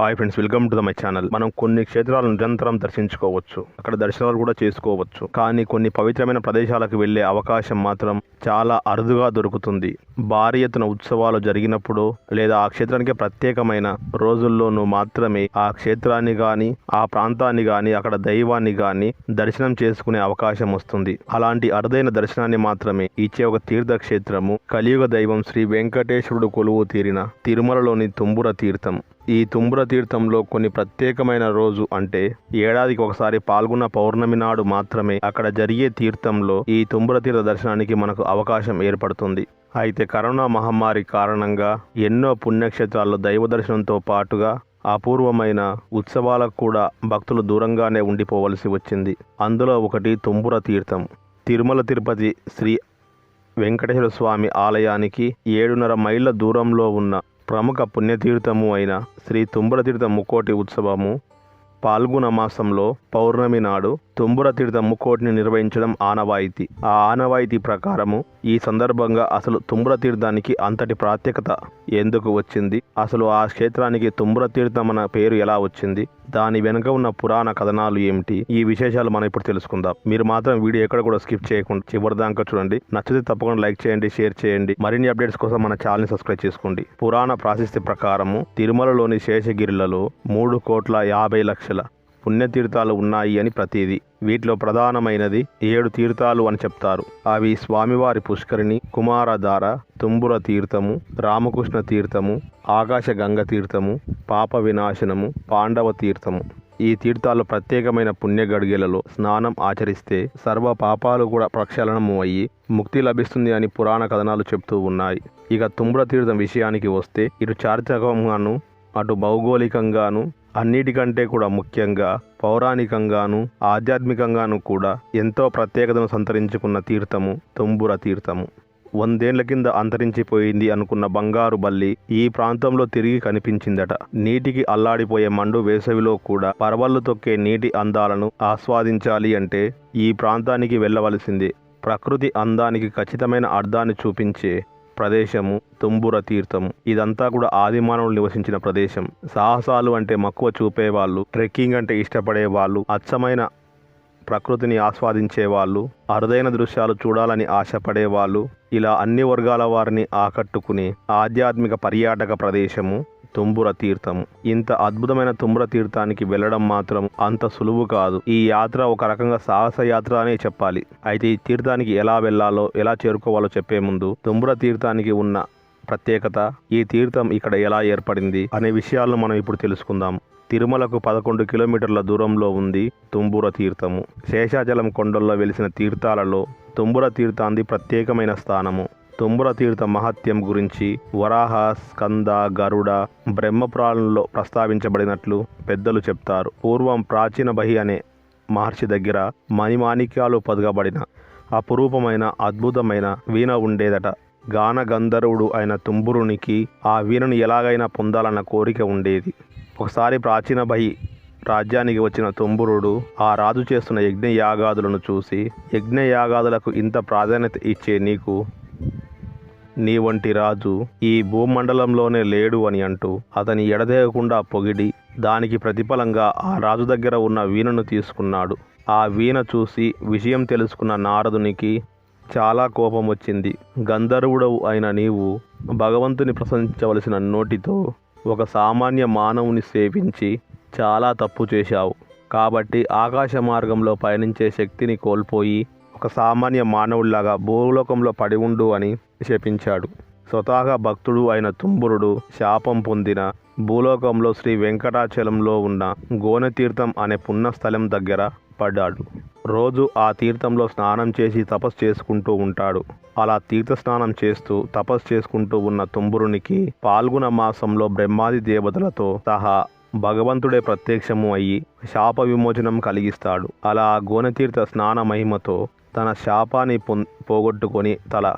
Hi friends welcome to the my channel మనం కొన్ని క్షేత్రాలను నిరంతరం దర్శించుకోవచ్చు. అక్కడ దర్శనాలు కూడా చేసుకోవచ్చు. కానీ కొన్ని పవిత్రమైన ప్రదేశాలకు వెళ్ళే అవకాశం మాత్రం చాలా అరుదుగా దొరుకుతుంది. భారీ ఎత్తున ఉత్సవాలు జరిగినప్పుడు లేదా ఆ క్షేత్రానికి ప్రత్యేకమైన రోజుల్లోనూ మాత్రమే ఆ క్షేత్రాన్ని కానీ ఆ ప్రాంతాన్ని కానీ అక్కడ దైవాన్ని కానీ దర్శనం చేసుకునే అవకాశం వస్తుంది. అలాంటి అరుదైన దర్శనాన్ని మాత్రమే ఇచ్చే ఒక తీర్థక్షేత్రము కలియుగ దైవం శ్రీ వెంకటేశ్వరుడు కొలువు తీరిన తిరుమలలోని తుంబుర తీర్థం. ఈ తుంబుర తీర్థంలో కొన్ని ప్రత్యేకమైన రోజు అంటే ఏడాదికి ఒకసారి పాల్గొన్న పౌర్ణమి నాడు మాత్రమే అక్కడ జరిగే తీర్థంలో ఈ తుంబుర తీర్థ దర్శనానికి మనకు అవకాశం ఏర్పడుతుంది. అయితే కరోనా మహమ్మారి కారణంగా ఎన్నో పుణ్యక్షేత్రాల్లో దైవ దర్శనంతో పాటుగా అపూర్వమైన ఉత్సవాలకు కూడా భక్తులు దూరంగానే ఉండిపోవలసి వచ్చింది. అందులో ఒకటి తుంబుర తీర్థం. తిరుమల తిరుపతి శ్రీ వెంకటేశ్వర స్వామి ఆలయానికి ఏడున్నర మైళ్ళ దూరంలో ఉన్న ప్రముఖ పుణ్యతీర్థము అయిన శ్రీ తుంబడతీర్థ ముక్కోటి ఉత్సవము పాల్గొన మాసంలో పౌర్ణమి నాడు తుంబుర తీర్థ ముక్కోటిని నిర్వహించడం ఆనవాయితీ. ఆ ఆనవాయితీ ప్రకారము ఈ సందర్భంగా అసలు తుంబుర తీర్థానికి అంతటి ప్రాత్యేకత ఎందుకు వచ్చింది? అసలు ఆ క్షేత్రానికి తుంబుర తీర్థం అన్న పేరు ఎలా వచ్చింది? దాని వెనుక ఉన్న పురాణ కథనాలు ఏమిటి? ఈ విశేషాలు మనం ఇప్పుడు తెలుసుకుందాం. మీరు మాత్రం వీడియో ఎక్కడ కూడా స్కిప్ చేయకుండా చివరి దాకా చూడండి. నచ్చితే తప్పకుండా లైక్ చేయండి షేర్ చేయండి. మరిన్ని అప్డేట్స్ కోసం మన ఛానల్ని సబ్స్క్రైబ్ చేసుకోండి. పురాణ ప్రాశస్తి ప్రకారము తిరుమలలోని శేషగిరిలలో మూడు కోట్ల యాభై లక్షల పుణ్యతీర్థాలు ఉన్నాయి అని ప్రతీది. వీటిలో ప్రధానమైనది ఏడు తీర్థాలు అని చెప్తారు. అవి స్వామివారి పుష్కరిణి కుమారధార తుంబుర తీర్థము రామకృష్ణ తీర్థము ఆకాశగంగ తీర్థము పాప వినాశనము పాండవ తీర్థము. ఈ తీర్థాల్లో ప్రత్యేకమైన పుణ్యగడిగలలో స్నానం ఆచరిస్తే సర్వ పాపాలు కూడా ప్రక్షాళనము అయ్యి ముక్తి లభిస్తుంది అని పురాణ కథనాలు చెప్తూ ఉన్నాయి. ఇక తుంబ్ర తీర్థం విషయానికి వస్తే ఇటు చారిత్రకంగాను అటు భౌగోళికంగాను అన్నిటికంటే కూడా ముఖ్యంగా పౌరాణికంగాను ఆధ్యాత్మికంగాను కూడా ఎంతో ప్రత్యేకతను సంతరించుకున్న తీర్థము తుంబుర తీర్థము. వందేళ్ళ కింద అంతరించిపోయింది అనుకున్న బంగారు బల్లి ఈ ప్రాంతంలో తిరిగి కనిపించిందట. నీటికి అల్లాడిపోయే మండు వేసవిలో కూడా పరవళ్ళు తొక్కే నీటి అందాలను ఆస్వాదించాలి అంటే ఈ ప్రాంతానికి వెళ్ళవలసిందే. ప్రకృతి అందానికి ఖచ్చితమైన అర్థాన్ని చూపించే ప్రదేశము తుంబుర తీర్థము. ఇదంతా కూడా ఆదిమానవులు నివసించిన ప్రదేశం. సాహసాలు అంటే మక్కువ చూపేవాళ్ళు ట్రెక్కింగ్ అంటే ఇష్టపడే వాళ్ళు అచ్చమైన ప్రకృతిని ఆస్వాదించే వాళ్ళు అరుదైన దృశ్యాలు చూడాలని ఆశపడే వాళ్ళు ఇలా అన్ని వర్గాల వారిని ఆకట్టుకునే ఆధ్యాత్మిక పర్యాటక ప్రదేశము. తుంబుర తీర్థము. ఇంత అద్భుతమైన తుంబుర తీర్థానికి వెళ్ళడం మాత్రం అంత సులువు కాదు. ఈ యాత్ర ఒక రకంగా సాహస యాత్ర అనే చెప్పాలి. అయితే ఈ తీర్థానికి ఎలా వెళ్ళాలో ఎలా చేరుకోవాలో చెప్పే ముందు తుంబుర తీర్థానికి ఉన్న ప్రత్యేకత ఈ తీర్థం ఇక్కడ ఎలా ఏర్పడింది అనే విషయాలను మనం ఇప్పుడు తెలుసుకుందాం. తిరుమలకు పదకొండు కిలోమీటర్ల దూరంలో ఉంది తుంబుర తీర్థము. శేషాచలం కొండల్లో వెలిసిన తీర్థాలలో తుంబుర తీర్థాంది ప్రత్యేకమైన స్థానము. తుంబుర తీర్థ మహత్యం గురించి వరాహ స్కంద గరుడ బ్రహ్మపురాణంలో ప్రస్తావించబడినట్లు పెద్దలు చెప్తారు. పూర్వం ప్రాచీన బహి అనే మహర్షి దగ్గర మణిమాణిక్యాలు పదగబడిన అపురూపమైన అద్భుతమైన వీణ ఉండేదట. గాన గంధర్వుడు అయిన తుంబురునికి ఆ వీణను ఎలాగైనా పొందాలన్న కోరిక ఉండేది. ఒకసారి ప్రాచీన బహి రాజ్యానికి వచ్చిన తుంబురుడు ఆ రాజు చేస్తున్న యజ్ఞయాగాదులను చూసి యజ్ఞయాగాదులకు ఇంత ప్రాధాన్యత ఇచ్చే నీకు నీ వంటి రాజు ఈ భూమండలంలోనే లేడు అని అంటూ అతని ఎడదేయకుండా పొగిడి దానికి ప్రతిఫలంగా ఆ రాజు దగ్గర ఉన్న వీణను తీసుకున్నాడు. ఆ వీణ చూసి విషయం తెలుసుకున్న నారదునికి చాలా కోపం వచ్చింది. గంధర్వుడవు అయిన నీవు భగవంతుని ప్రశంసించవలసిన నోటితో ఒక సామాన్య మానవుని సేవించి చాలా తప్పు చేశావు. కాబట్టి ఆకాశ మార్గంలో పయనించే శక్తిని కోల్పోయి ఒక సామాన్య మానవుడిలాగా భూలోకంలో పడి ఉండు అని శపించాడు స్వతహాగా భక్తుడు అయిన తుంబురుడు శాపం పొందిన భూలోకంలో శ్రీ వెంకటాచలంలో ఉన్న గోనతీర్థం అనే పుణ్యస్థలం దగ్గర పడ్డాడు. రోజు ఆ తీర్థంలో స్నానం చేసి తపస్సు చేసుకుంటూ ఉంటాడు. అలా తీర్థ స్నానం చేస్తూ తపస్సు చేసుకుంటూ ఉన్న తుంబురునికి పాల్గొన మాసంలో బ్రహ్మాది దేవతలతో సహా భగవంతుడే ప్రత్యక్షము అయ్యి శాప విమోచనం కలిగిస్తాడు. అలా ఆ గోనతీర్థ స్నాన మహిమతో తన శాపాన్ని పొం పోగొట్టుకొని తల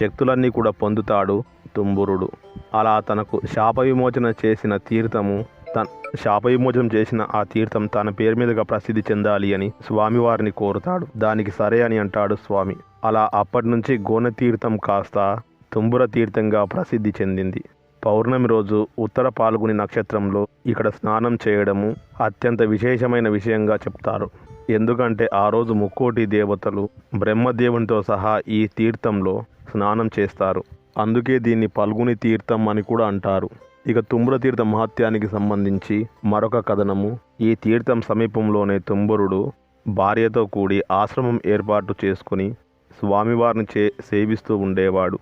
శక్తులన్నీ కూడా పొందుతాడు తుంబురుడు. అలా తనకు శాప విమోచన చేసిన తీర్థము తన శాప విమోచనం చేసిన ఆ తీర్థం తన పేరు మీదుగా ప్రసిద్ధి చెందాలి అని స్వామివారిని కోరుతాడు. దానికి సరే అని అంటాడు స్వామి. అలా అప్పటి నుంచి గోన తీర్థం కాస్త తుంబుర తీర్థంగా ప్రసిద్ధి చెందింది. పౌర్ణమి రోజు ఉత్తర పాల్గొని నక్షత్రంలో ఇక్కడ స్నానం చేయడము అత్యంత విశేషమైన విషయంగా చెప్తారు. ఎందుకంటే ఆ రోజు ముక్కోటి దేవతలు బ్రహ్మదేవునితో సహా ఈ తీర్థంలో స్నానం చేస్తారు. అందుకే దీన్ని పల్గుని తీర్థం అని కూడా అంటారు. ఇక తుమ్మురతీర్థ మహత్యానికి సంబంధించి మరొక కథనము. ఈ తీర్థం సమీపంలోనే తుంబురుడు భార్యతో కూడి ఆశ్రమం ఏర్పాటు చేసుకుని స్వామివారిని చే సేవిస్తూ ఉండేవాడు.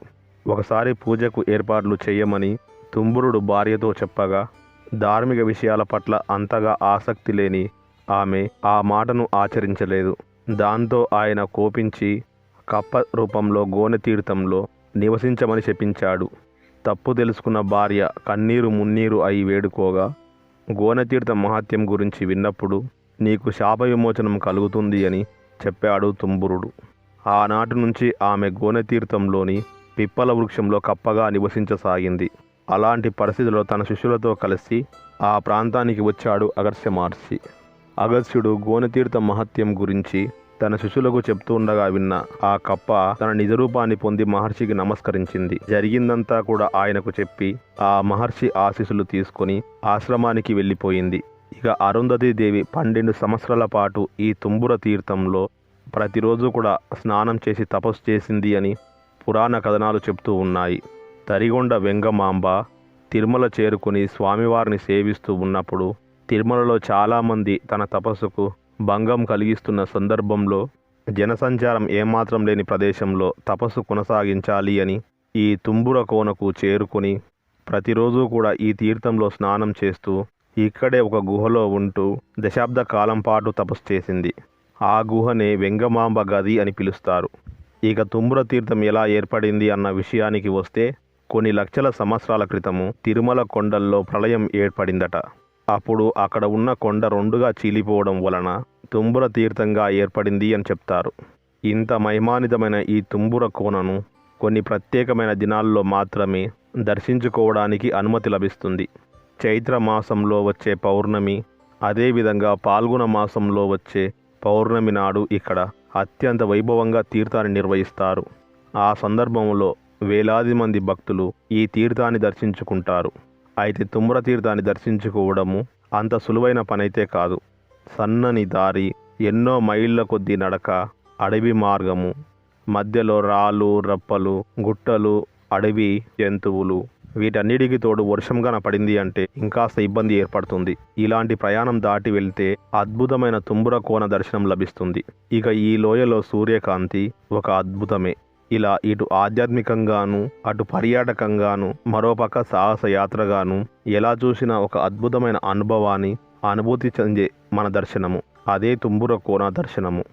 ఒకసారి పూజకు ఏర్పాట్లు చేయమని తుంబురుడు భార్యతో చెప్పగా ధార్మిక విషయాల పట్ల అంతగా ఆసక్తి లేని ఆమె ఆ మాటను ఆచరించలేదు. దాంతో ఆయన కోపించి కప్ప రూపంలో గోనె తీర్థంలో నివసించమని చెప్పించాడు. తప్పు తెలుసుకున్న భార్య కన్నీరు మున్నీరు అయి వేడుకోగా గోనతీర్థ మహాత్యం గురించి విన్నప్పుడు నీకు శాప విమోచనం కలుగుతుంది అని చెప్పాడు తుంబురుడు. ఆనాటి నుంచి ఆమె గోనెతీర్థంలోని పిప్పల వృక్షంలో కప్పగా నివసించసాగింది. అలాంటి పరిస్థితిలో తన శిష్యులతో కలిసి ఆ ప్రాంతానికి వచ్చాడు అగర్స్య మహర్షి. అగస్త్యుడు గోనతీర్థ మహత్యం గురించి తన శిష్యులకు చెప్తూ ఉండగా విన్న ఆ కప్ప తన నిజరూపాన్ని పొంది మహర్షికి నమస్కరించింది. జరిగిందంతా కూడా ఆయనకు చెప్పి ఆ మహర్షి ఆశీస్సులు తీసుకొని ఆశ్రమానికి వెళ్ళిపోయింది. ఇక అరుంధతిదేవి పన్నెండు సంవత్సరాల పాటు ఈ తుంబుర తీర్థంలో ప్రతిరోజు కూడా స్నానం చేసి తపస్సు చేసింది అని పురాణ కథనాలు చెప్తూ ఉన్నాయి. తరిగొండ వెంగమాంబ తిరుమల చేరుకుని స్వామివారిని సేవిస్తూ ఉన్నప్పుడు తిరుమలలో చాలామంది తన తపస్సుకు భంగం కలిగిస్తున్న సందర్భంలో జనసంచారం ఏమాత్రం లేని ప్రదేశంలో తపస్సు కొనసాగించాలి అని ఈ తుంబుర కోనకు చేరుకొని ప్రతిరోజు కూడా ఈ తీర్థంలో స్నానం చేస్తూ ఇక్కడే ఒక గుహలో ఉంటూ దశాబ్ద కాలం పాటు తపస్సు చేసింది. ఆ గుహనే వెంగమాంబ గది అని పిలుస్తారు. ఇక తుంబుర తీర్థం ఎలా ఏర్పడింది అన్న విషయానికి వస్తే కొన్ని లక్షల సంవత్సరాల క్రితము తిరుమల కొండల్లో ప్రళయం ఏర్పడిందట. అప్పుడు అక్కడ ఉన్న కొండ రెండుగా చీలిపోవడం వలన తుంబుర తీర్థంగా ఏర్పడింది అని చెప్తారు. ఇంత మహిమానితమైన ఈ తుంబుర కోనను కొన్ని ప్రత్యేకమైన దినాల్లో మాత్రమే దర్శించుకోవడానికి అనుమతి లభిస్తుంది. చైత్ర మాసంలో వచ్చే పౌర్ణమి అదేవిధంగా పాల్గొన మాసంలో వచ్చే పౌర్ణమి నాడు ఇక్కడ అత్యంత వైభవంగా తీర్థాన్ని నిర్వహిస్తారు. ఆ సందర్భంలో వేలాది మంది భక్తులు ఈ తీర్థాన్ని దర్శించుకుంటారు. అయితే తుమ్ర తీర్థాన్ని దర్శించుకోవడము అంత సులువైన పనైతే కాదు. సన్నని దారి ఎన్నో మైళ్ళ కొద్ది నడక అడవి మార్గము. మధ్యలో రాళ్ళు రప్పలు గుట్టలు అడవి జంతువులు. వీటన్నిటికి తోడు వర్షం గన పడింది అంటే ఇంకాస్త ఇబ్బంది ఏర్పడుతుంది. ఇలాంటి ప్రయాణం దాటి వెళ్తే అద్భుతమైన తుంబుర కోన దర్శనం లభిస్తుంది. ఇక ఈ లోయలో సూర్యకాంతి ఒక అద్భుతమే. ఇలా ఇటు ఆధ్యాత్మికంగాను అటు పర్యాటకంగాను మరోపక్క సాహస యాత్రగాను ఎలా చూసినా ఒక అద్భుతమైన అనుభవాన్ని అనుభూతి చెందే మన దర్శనము. అదే తుంబుర కోన దర్శనము.